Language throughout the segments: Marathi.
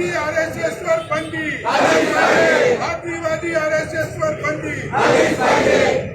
आदिवादी आर एस एस वर बंदी आदिवादी आर एस एस वर बंदी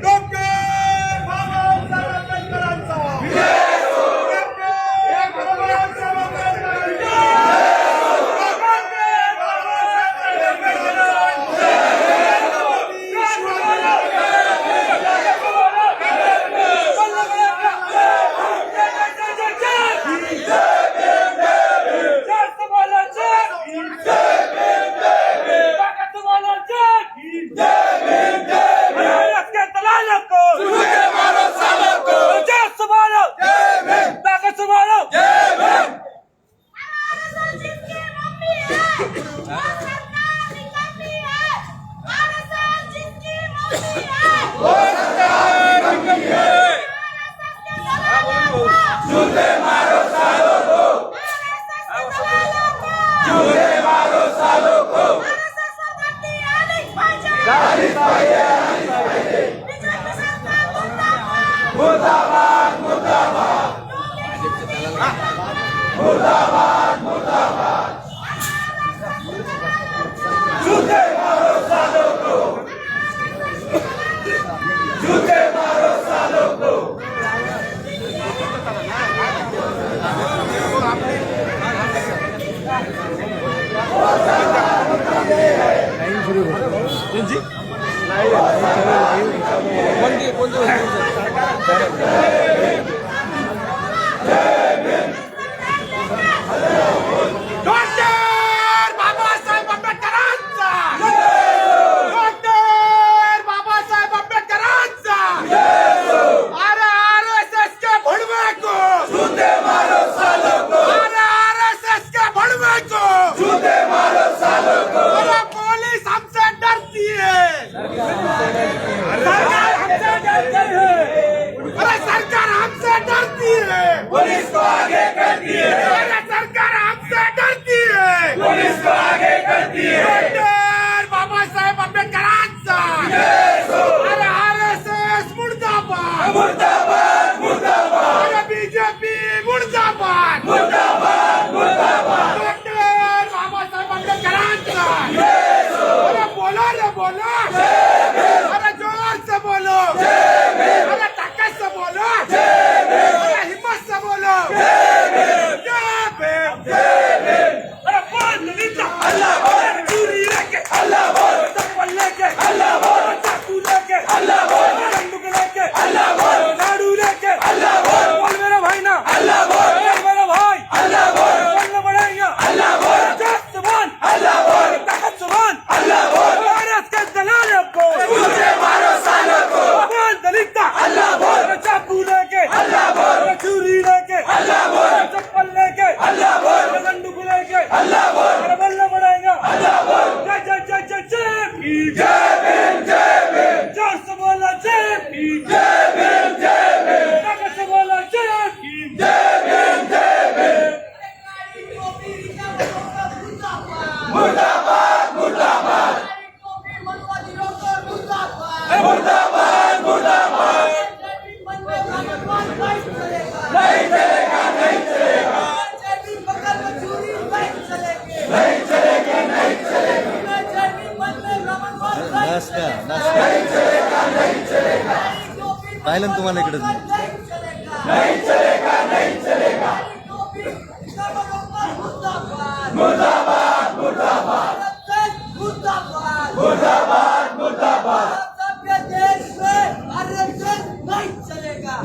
শুরু করছি Yeah.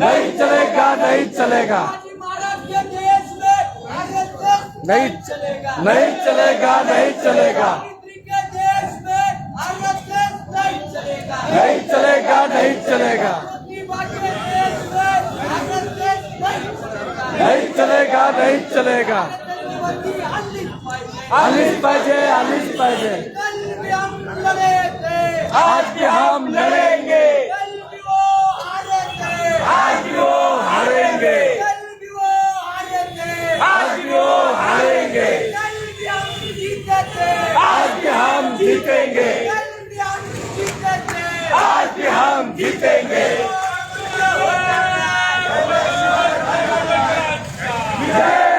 नहीं चलेगा नहीं चलेगा। नहीं चलेगा देश में नहीं चलेगा नहीं चलेगा नहीं चलेगा नहीं चलेगा नहीं चलेगा नहीं चलेगा नहीं चलेगा नहीं चलेगा आलीच पाहिजे आलीच पाहिजे. आज भी हम लड़ेंगे। आज भी वो हारेंगे। आज भी वो हारेंगे। आज भी हम जीतेंगे। आज भी हम जीतेंगे। Yeah!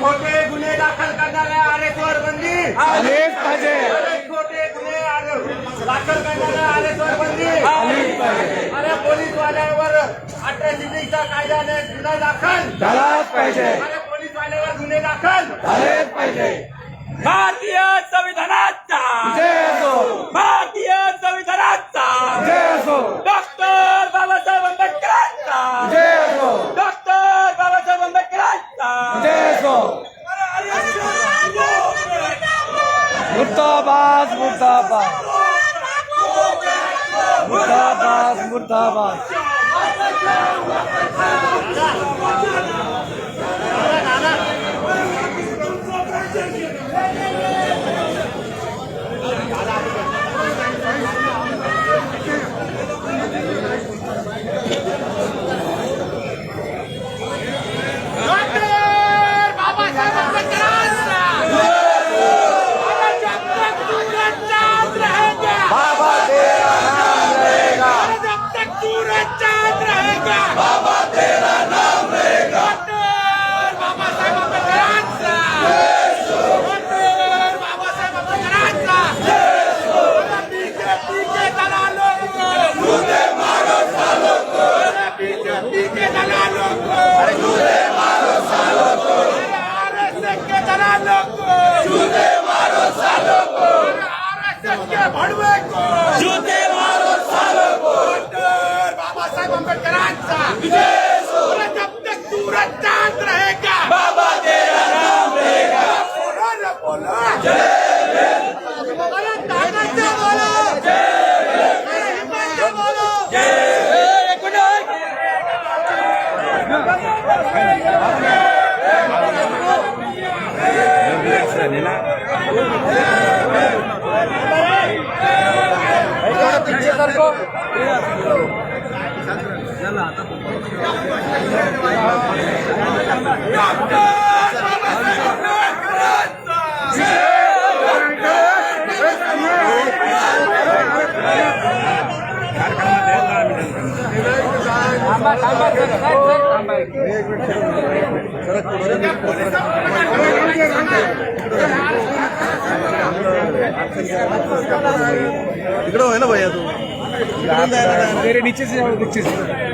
खोटे गुन्हे दाखल करणाऱ्या आरेखवर बंदी आलीच पाहिजे. अरे खोटे गुन्हे आरे- दाखल करणाऱ्या आरेखवर बंदी आलीच पाहिजे. अरे पोलीस वाल्यावर अठराशेचा कायद्याने गुन्हा दाखल. झालाच पाहिजे. अरे पोलीस वाल्यावर गुन्हे दाखल. झालेच पाहिजे. भारतीय संविधानाचा. মুর্দাবাদ মুর্দাবাদ মুর্দাবাদ মুর্দাবাদ Thank you. Mubarak डॉक्टर इकडं होय ना भैया तू इकडून जायला नाही ना.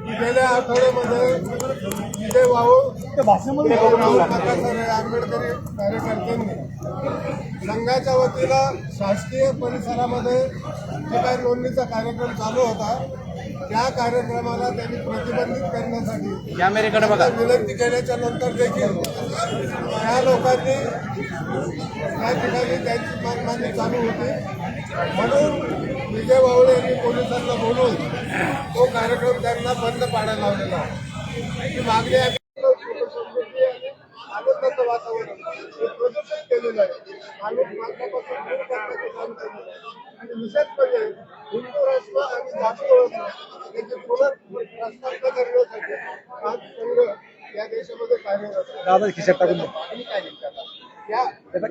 गेल्या आठवड्यामध्ये विजय वाहू राहुल प्रकाश आंबेडकरी कार्यकर्त्यांनी. संघाच्या वतीला शासकीय परिसरामध्ये जे काही नोंदणीचा कार्यक्रम चालू होता त्या कार्यक्रमाला त्यांनी प्रतिबंधित करण्यासाठी कॅमेरेकडे बघा. विनंती केल्याच्यानंतर देखील त्या लोकांनी त्या ठिकाणी त्यांची मनमानी चालू होती. म्हणून विजय वावळे यांनी पोलिसांना बोलून तो कार्यक्रम त्यांना बंद पाडायला लावलेला. ही मागणी आहे आनंदाचं वातावरण प्रदूषित केलेलं आहे आणि मागण्यापासून दूर करण्याचं काम केलं आणि विशेष म्हणजे हिंदू राष्ट्र आणि जाती ओळखणं याची पुनर्प्रस्थापना करण्यासाठी आज संघ या देशामध्ये कार्यरत आहे. आणि काय नाही. या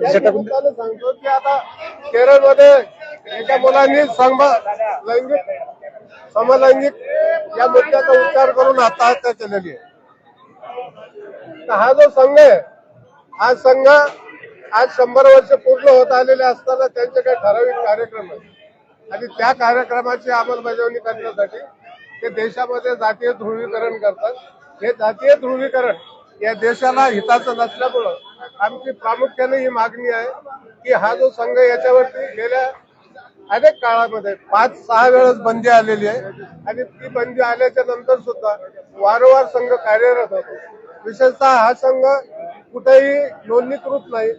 या निमित्तानं सांगतो की आता केरळमध्ये एका मुलांनी सम लैंगिक समलैंगिक या मुद्द्याचा उच्चार करून आत्महत्या केलेली आहे. हा जो संघ आहे हा संघ आज शंभर वर्ष पूर्ण होत आलेले असताना त्यांचे काही ठराविक कार्यक्रम आहेत. आणि त्या कार्यक्रमाची अंमलबजावणी करण्यासाठी ते देशामध्ये जातीय ध्रुवीकरण करतात. हे जातीय ध्रुवीकरण या देशाला हिताचं नसल्यामुळं आमची प्रामुख्याने ही मागणी आहे की हा जो संघ याच्यावरती गेल्या अनेक काळामध्ये पाच सहा वेळेस बंदी आलेली आहे. आणि ती बंदी आल्याच्यानंतर सुद्धा वारंवार संघ कार्यरत होतो. विशेषतः हा संघ कुठेही नोंदणीकृत नाही.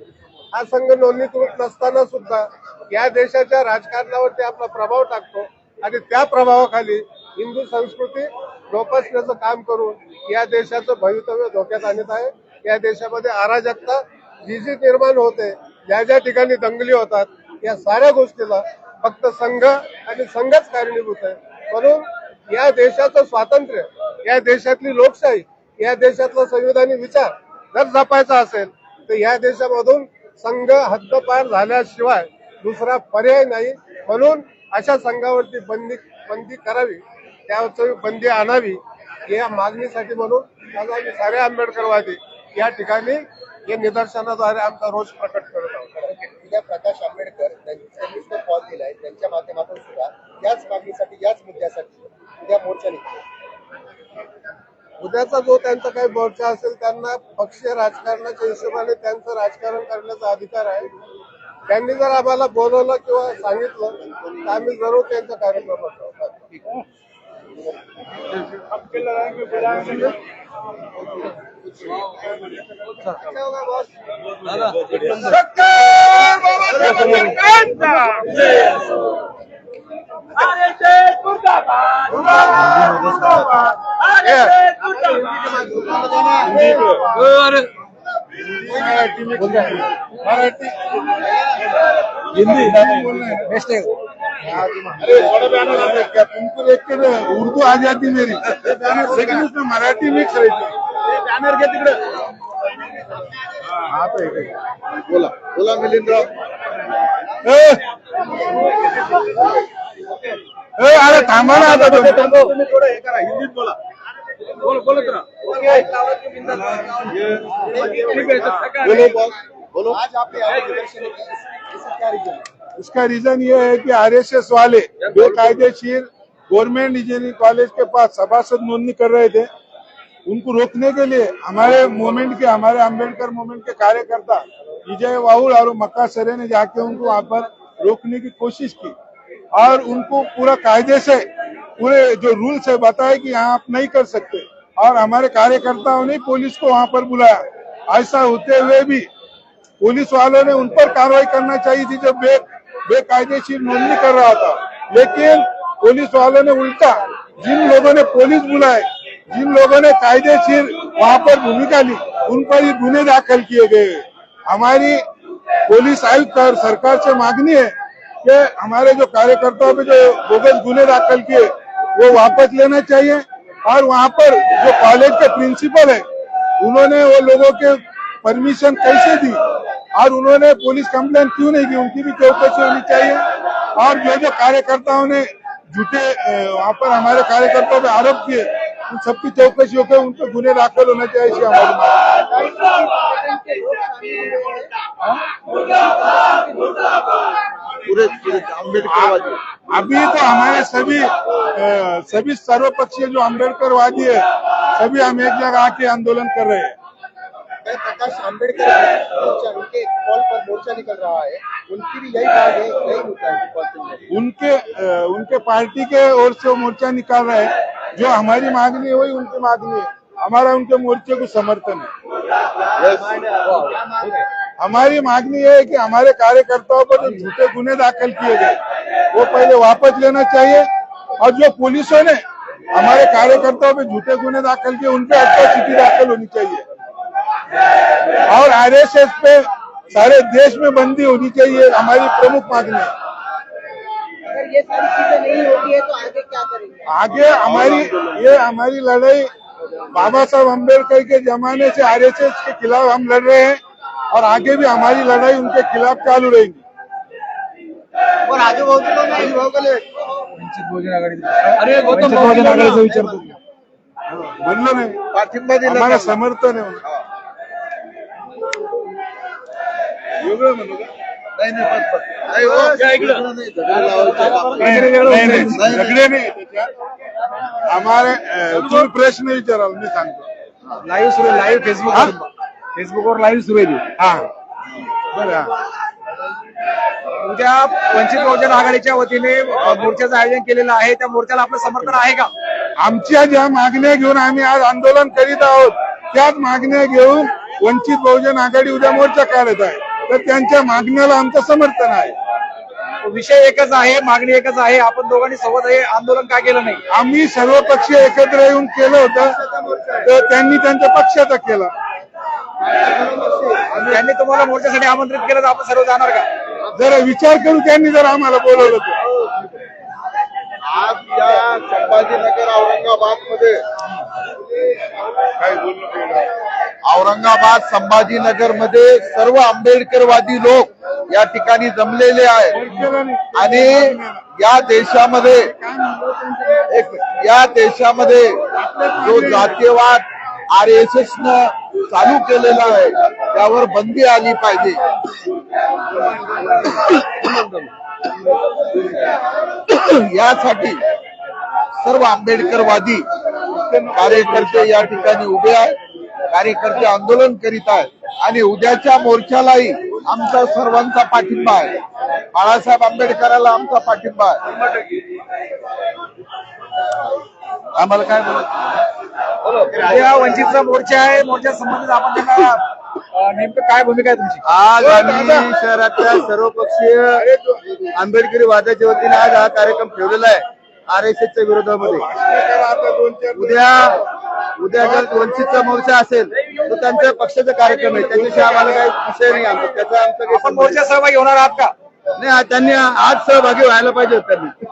हा संघ नोंदणीकृत नसताना सुद्धा या देशाच्या राजकारणावरती आपला प्रभाव टाकतो. आणि त्या प्रभावाखाली हिंदू संस्कृती जोपासण्याचं काम करून या देशाचं भवितव्य धोक्यात आणत आहे. या देशामध्ये अराजकता जी जी निर्माण होते. ज्या ज्या ठिकाणी दंगली होतात या साऱ्या गोष्टीला फक्त संघ आणि संघच कारणीभूत आहे. म्हणून या देशाचं स्वातंत्र्य या देशातली लोकशाही या देशातला संविधानी विचार जर जपायचा असेल तर या देशामधून संघ हद्दपार झाल्याशिवाय दुसरा पर्याय नाही. म्हणून अशा संघावरती बंदी बंदी करावी त्यावर बंदी आणावी या मागणीसाठी म्हणून आज आम्ही सारे आंबेडकरवादी या ठिकाणी या निदर्शनाद्वारे आमचा रोष प्रकट करत आहोत उद्या प्रकाश आंबेडकर त्यांनी त्यांनीच तो कॉल दिलाय त्यांच्या माध्यमातून सुद्धा याच मागणीसाठी याच मुद्द्यासाठी उद्या मोर्चा निघतो उद्याचा जो त्यांचा काही मोर्चा असेल त्यांना पक्षीय राजकारणाच्या हिशोबाने त्यांचं राजकारण करण्याचा अधिकार आहे. त्यांनी जर आम्हाला बोलवलं किंवा सांगितलं तर आम्ही जरूर त्यांच्या कार्यक्रमात जाऊ. हिंदी मुर्दाबाद तुमको देख के उर्दू आ जाती मेरी लेकिन उसमें मराठी मिक्स रहती बैनर के तिकडे हा बोला. बोला मिलिंदराव. अरे थांबा ना बोला बोल इसका रीजन ये है कि आरएसएस वाले बेकायदेशीर गवर्नमेंट इंजीनियरिंग कॉलेज के पास सभासद नोंदणी कर रहे थे। उनको रोकने के लिए हमारे मूवमेंट के, हमारे अंबेडकर मूवमेंट के कार्यकर्ता विजय वाहुल और मक्का सरे ने जाके उनको वहाँ पर रोकने की कोशिश की। और उनको पूरा कायदे से, पूरे जो रूल्स है, बताया कि यहाँ आप नहीं कर सकते। और हमारे कार्यकर्ताओं ने पुलिस को वहाँ पर बुलाया। ऐसा होते हुए भी पुलिस वालों ने उन पर कार्रवाई करना चाहिए थी जो बे, बेकायदेशीर नोंदणी कर रहा था। लेकिन पुलिस वालों ने उल्टा, जिन लोगों ने पुलिस बुलाए, जिन लोगों ने कायदेशीर वहाँ पर भूमिका ली, उन पर ही गुने दाखिल किए गए। हमारी पुलिस आयुक्त और सरकार से मांगनी है कि हमारे जो कार्यकर्ताओं पे जो बोगस गुने दाखिल किए, वो वापस लेना चाहिए। और वहाँ पर जो कॉलेज के प्रिंसिपल है, उन्होंने वो लोगों के परमिशन कैसे दी? और उन्होंने पुलिस कंप्लेन क्यों नहीं की उनकी भी चौकसी होनी चाहिए। और जो जो कार्यकर्ताओं ने झूठे वहाँ पर हमारे कार्यकर्ताओं पे आरोप किए सबकी चौकसी होकर उन पर गुने दाखिल होना चाहिए ऐसी हमारी मांग अम्बेडकर अभी तो हमारे सभी सभी सर्वपक्षीय जो अम्बेडकरवादी है सभी हम एक जगह आके आंदोलन कर रहे हैं। प्रकाश आम्बेडकर मोर्चा उनके कॉल पर मोर्चा निकल रहा है। उनकी भी यही है यही मुद्दा है उनके उनके पार्टी के ओर से वो मोर्चा निकाल रहे हैं। जो हमारी मांगनी है वही उनकी मांगनी है। हमारा उनके मोर्चे को समर्थन है। हमारी मांगनी है कि हमारे कार्यकर्ताओं पर जो झूठे गुने दाखिल किए गए वो पहले वापस लेना चाहिए। और जो पुलिसों ने हमारे कार्यकर्ताओं पे झूठे गुने दाखिल किए उन पे अट्रॉसिटी दाखिल होनी चाहिए। और आरएसएस पे सारे देश में बंदी होनी चाहिए हमारी प्रमुख मांगनी है अगर ये सारी चीज़ें नहीं होती है तो आगे क्या करेंगे? आगे हमारी ये हमारी लड़ाई बाबा साहब अंबेडकर के जमाने से आरएसएस के खिलाफ हम लड़ रहे हैं और आगे भी हमारी लड़ाई उनके खिलाफ चालू रहेगी। भाऊ गेले वंचित अरे वंचित बहुजन आघाडीचा विचारतो म्हणलं नाही पाठिंबा दिला समर्थन आहे वेगळं म्हणू का? नाही नाही बस, बस. नाही, हो. नाही, नाही, नाही, नाही, झगडे नाही त्याच्यात. हमारे अं, तुम्ही प्रश्न विचाराल मी सांगतो लाईव्ह सुरू लाईव्ह फेसबुक फेसबुकवर लाईव्ह सुरू आहे. हा बरं हा. उद्या वंचित बहुजन आघाडीच्या वतीने अ, मोर्चाचं आयोजन केलेलं आहे त्या मोर्चाला आपलं समर्थन आहे का आमच्या ज्या मागण्या घेऊन आम्ही आज आंदोलन करीत आहोत त्याच मागण्या घेऊन वंचित बहुजन आघाडी उद्या मोर्चा काढत आहे तर त्यांच्या मागण्याला आमचं समर्थन आहे. विषय एकच आहे मागणी एकच आहे. आपण दोघांनी सोबत हे आंदोलन का केलं नाही? आम्ही सर्व पक्ष एकत्र येऊन केलं होतं तर त्यांनी त्यांच्या पक्षाचा केला. त्यांनी तुम्हाला मोर्चासाठी आमंत्रित केलं तर आपण सर्व जाणार का? जरा विचार करू त्यांनी जर आम्हाला बोलवलं तर. आज या संभाजीनगर औरंगाबादमध्ये औरंगाबाद संभाजीनगरमध्ये सर्व आंबेडकरवादी लोक या ठिकाणी जमलेले आहेत. आणि या देशामध्ये एक या देशामध्ये जो जातीयवाद आर एस एस न चालू केलेला आहे त्यावर बंदी आली पाहिजे. यासाठी सर्व आंबेडकरवादी कार्यकर्ते या ठिकाणी उभे आहेत. कार्यकर्ते आंदोलन करीत आहेत. आणि उद्याच्या मोर्चालाही आमचा सर्वांचा पाठिंबा आहे. बाळासाहेब आंबेडकराला आमचा पाठिंबा आहे. आम्हाला काय बोलायचं? उद्या वंचितचा मोर्चा आहे. मोर्चा संबंधित आपण त्यांना नेमकं काय भूमिका आहे तुमची? आज आम्ही शहरातल्या सर्वपक्षीय आंबेडकरी वादाच्या वतीने आज हा कार्यक्रम ठेवलेला आहे. आर एस एसच्या विरोधामध्ये. उद्या उद्या जर वंचितचा मोर्चा असेल तर त्यांच्या पक्षाचा कार्यक्रम आहे. त्याच्याशी आम्हाला काही विषय नाही आमचा. त्याचा आमचा काही मोर्चा सहभागी होणार आहात का? नाही त्यांनी आज सहभागी व्हायला पाहिजे होते त्यांनी.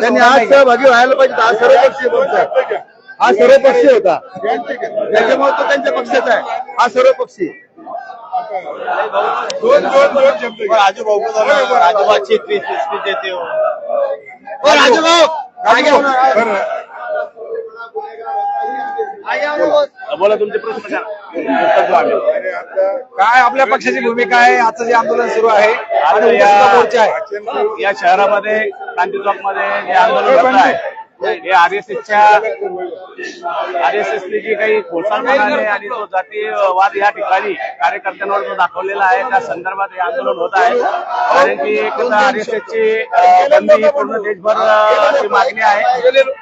त्यांनी आज? सहभागी व्हायला पाहिजे. हा सर्वपक्षीय मोर्चा. हा सर्वपक्षीय होता. त्याच्यामुळे तो त्यांच्या पक्षाचा आहे. हा सर्वपक्षीय. दोन दोन दोन शब्द घ्या. राजू भाऊ राजूभाऊ देते राजू भाऊ काय घेऊ बरं. बोला तुमचे प्रश्न काय आपल्या पक्षाची भूमिका आहे आजचं जे आंदोलन सुरू आहे आणि या- मोर्चा आहे या शहरामध्ये क्रांती चौकमध्ये जे आंदोलन आहे हे आर एस एसच्या आर एस एसने जी काही खोडसाळपणाने आणि जो जातीयवाद या ठिकाणी कार्यकर्त्यांवर जो दाखवलेला आहे त्या संदर्भात हे आंदोलन होत आहे. कारण की एक आर एस एसची बंदी ही पूर्ण देशभर मागणी आहे.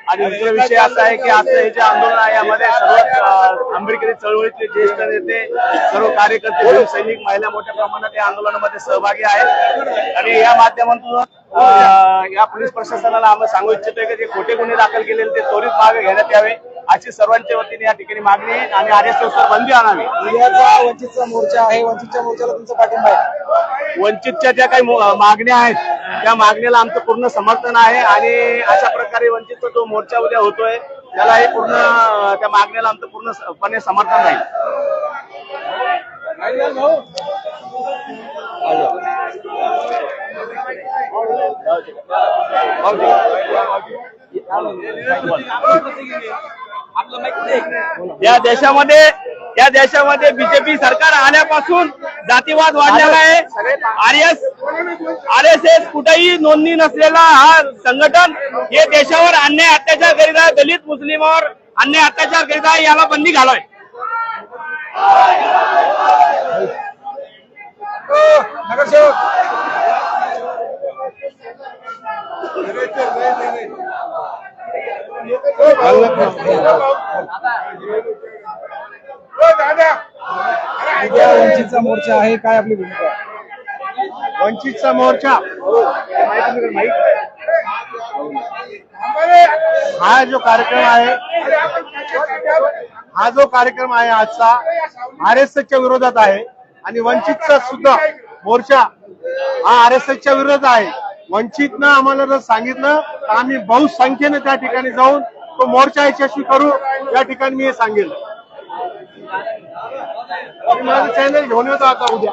आणि दुसरा विषय असा आहे की आजचं हे जे आंदोलन आहे यामध्ये सर्व आंबेडकरी चळवळीतले ज्येष्ठ नेते सर्व कार्यकर्ते सैनिक महिला मोठ्या प्रमाणात या आंदोलनामध्ये सहभागी आहेत. आणि या माध्यमातून या पोलीस प्रशासनाला आम्ही सांगू इच्छितोय की जे खोटे गुन्हे दाखल केलेले ते त्वरित मागे घेण्यात यावे. अशी सर्वांच्या वतीने या ठिकाणी मागणी आहे. आणि आर एस बंदी आणावी उद्याचा वंचितचा मोर्चा आहे. वंचितच्या मोर्चाला तुमचा पाठिंबा आहे. वंचितच्या ज्या काही मागण्या आहेत त्या मागण्याला आमचं पूर्ण समर्थन आहे. आणि अशा प्रकारे वंचितचा जो मोर्चा उद्या होतोय त्याला हे पूर्ण त्या मागण्याला आमचं पूर्णपणे समर्थन राहील. या देशामध्ये या देशामध्ये बीजेपी सरकार आल्यापासून जातीवाद वाढलेला आहे. R S R S S कुठेही नोंदणी नसलेला हा संघटन हे देशावर अन्याय अत्याचार करीत आहे. दलित मुस्लिमावर अन्याय अत्याचार करीत आहे याला बंदी घालाय नगरसेवक. दादा. उद्या वंचितचा मोर्चा आहे काय आपली भूमिका? वंचितचा मोर्चा. हा जो कार्यक्रम आहे हा जो कार्यक्रम आहे आजचा आर एस एसच्या विरोधात आहे. आणि वंचितचा सुद्धा मोर्चा हा आर एस एसच्या विरोधात आहे. वंचितनं आम्हाला जर सांगितलं तर आम्ही बहुसंख्येने त्या ठिकाणी जाऊन तो मोर्चा यशस्वी करू या ठिकाणी मी हे सांगेल. माझं चॅनल घेऊन येतो आता उद्या.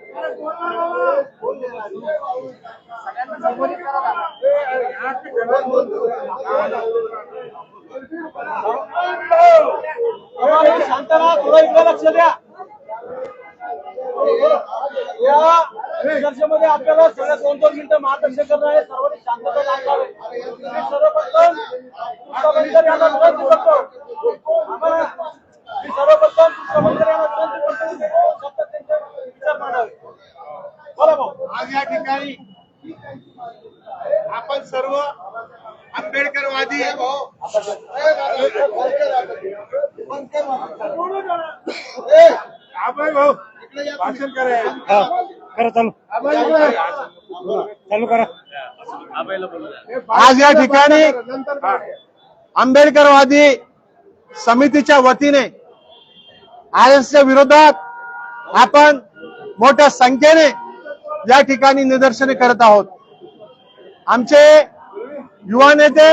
राहा थोडं इकडे लक्ष द्या या चर्चेमध्ये आपल्याला सगळ्या दोन दोन मिनिटं मार्गदर्शन करणं आहे सर्वांनी शांतता राखावी मी सर्वप्रथम मुख्यमंत्री यांना विनंती करतो आम्हाला मी सर्वप्रथम मुख्यमंत्री यांना विनंती करतो की शब्द त्यांचे विचार मांडावे बोला भाऊ आज या ठिकाणी आपण सर्व आंबेडकरवादी भाऊ भाषण करायला चालू. करा. आज या ठिकाणी आंबेडकरवादी समितीच्या वतीने आर एस विरोधात आपण मोठ्या संख्येने या ठिकाणी निदर्शने करत आहोत. आमचे युवा नेते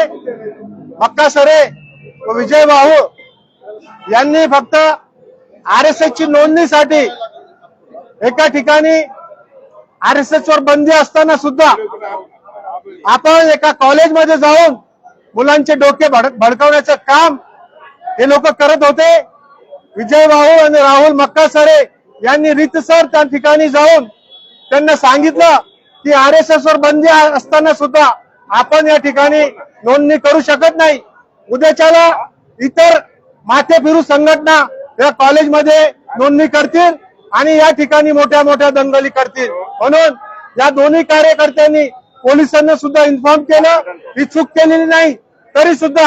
मक्का सरे व विजय भाऊ यांनी फक्त आर एस एस ची नोंदणीसाठी एका ठिकाणी आर एस एस वर बंदी असताना सुद्धा आपण एका कॉलेजमध्ये जाऊन मुलांचे डोके भड भडकवण्याचं काम हे लोक करत होते. विजय भाऊ आणि राहुल मक्का सरे यांनी रीतसर त्या ठिकाणी जाऊन त्यांना सांगितलं की आर एस एस वर बंदी असताना सुद्धा आपण या ठिकाणी नोंदणी करू शकत नाही. उद्याच्याला इतर माथे फिरू संघटना या कॉलेजमध्ये नोंदणी करतील आणि या ठिकाणी मोठ्या मोठ्या दंगली करतील. म्हणून या दोन्ही कार्यकर्त्यांनी पोलिसांना सुद्धा इन्फॉर्म केलं. ही चूक केलेली नाही तरी सुद्धा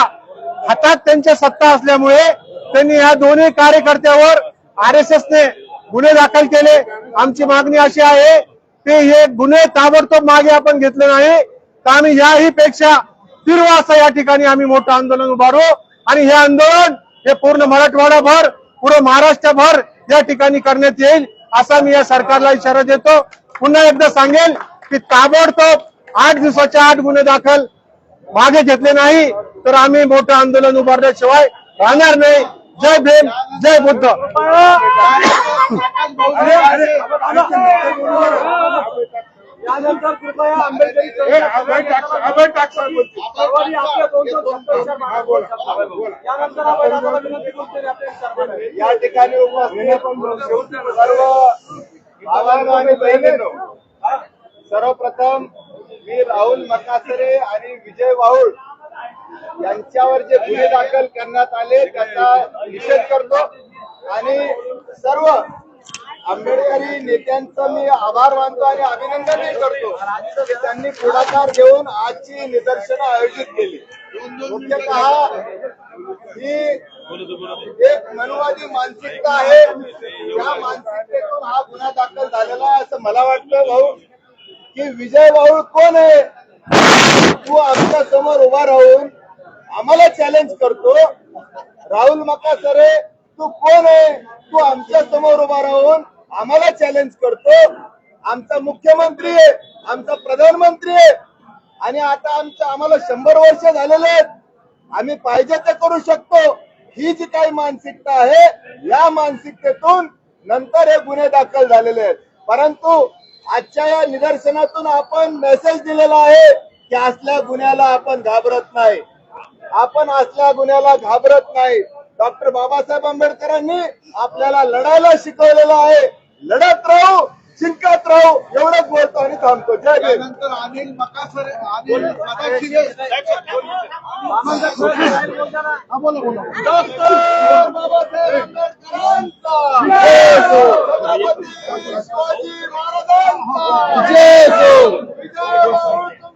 हातात त्यांच्या सत्ता असल्यामुळे त्यांनी या दोन्ही कार्यकर्त्यावर आर एस एसने गुन्हे दाखल केले. आमची मागणी अशी आहे की हे गुन्हे ताबडतोब मागे आपण घेतले नाही. तर आम्ही याही पेक्षा तीव्र असं या ठिकाणी आम्ही मोठं आंदोलन उभारू. आणि हे आंदोलन हे पूर्ण मराठवाडाभर पूर्ण महाराष्ट्रभर या ठिकाणी करण्यात येईल असा मी या सरकारला इशारा देतो. पुन्हा एकदा सांगेल की ताबडतोब आठ दिवसाच्या आठ गुन्हे दाखल मागे घेतले नाही तर आम्ही मोठं आंदोलन उभारल्याशिवाय राहणार नाही. जय भीम जय बुद्ध. यानंतर कृपया आंबेडकरी या ठिकाणी सर्वप्रथम मी राहुल मकासरे आणि विजय वाहुळ यांच्यावर जे गुन्हे दाखल करण्यात आले त्याचा निषेध करतो. आणि सर्व आंबेडकरी नेत्यांचं मी आभार मानतो आणि अभिनंदनही करतो त्यांनी पुढाकार घेऊन आजची निदर्शनं आयोजित केली. मुख्यतः ही एक मनुवादी मानसिकता आहे. या मानसिकतेतून हा गुन्हा दाखल झालेला आहे असं मला वाटतं भाऊ. की विजय भाऊ कोण आहे? तू आमच्यासमोर उभा राहून आम्हाला चॅलेंज करतो. राहुल मकासरे तू कोण आहे? तू आमच्यासमोर उभा राहून आम्हाला चॅलेंज करतो. आमचा मुख्यमंत्री आहे. आमचा प्रधानमंत्री आहे. आणि आता आमच्या आम्हाला शंभर वर्ष झालेले आहेत. आम्ही पाहिजे ते करू शकतो. ही जी काही मानसिकता आहे या मानसिकतेतून नंतर हे गुन्हे दाखल झालेले आहेत. परंतु आजच्या या निदर्शनातून आपण मेसेज दिलेला आहे की असल्या गुन्ह्याला आपण घाबरत नाही. आपण असल्या गुन्ह्याला घाबरत नाही. डॉक्टर बाबासाहेब आंबेडकरांनी आपल्याला लढायला शिकवलेलं आहे. लढत राहू जिंकत राहू एवढंच बोलतो आणि थांबतो. जय भीम. अनिल मकासरे अनिल डॉक्टर बाबासाहेब आंबेडकरांचा. जय. छत्रपती शिवाजी महाराजांचा. जय हो.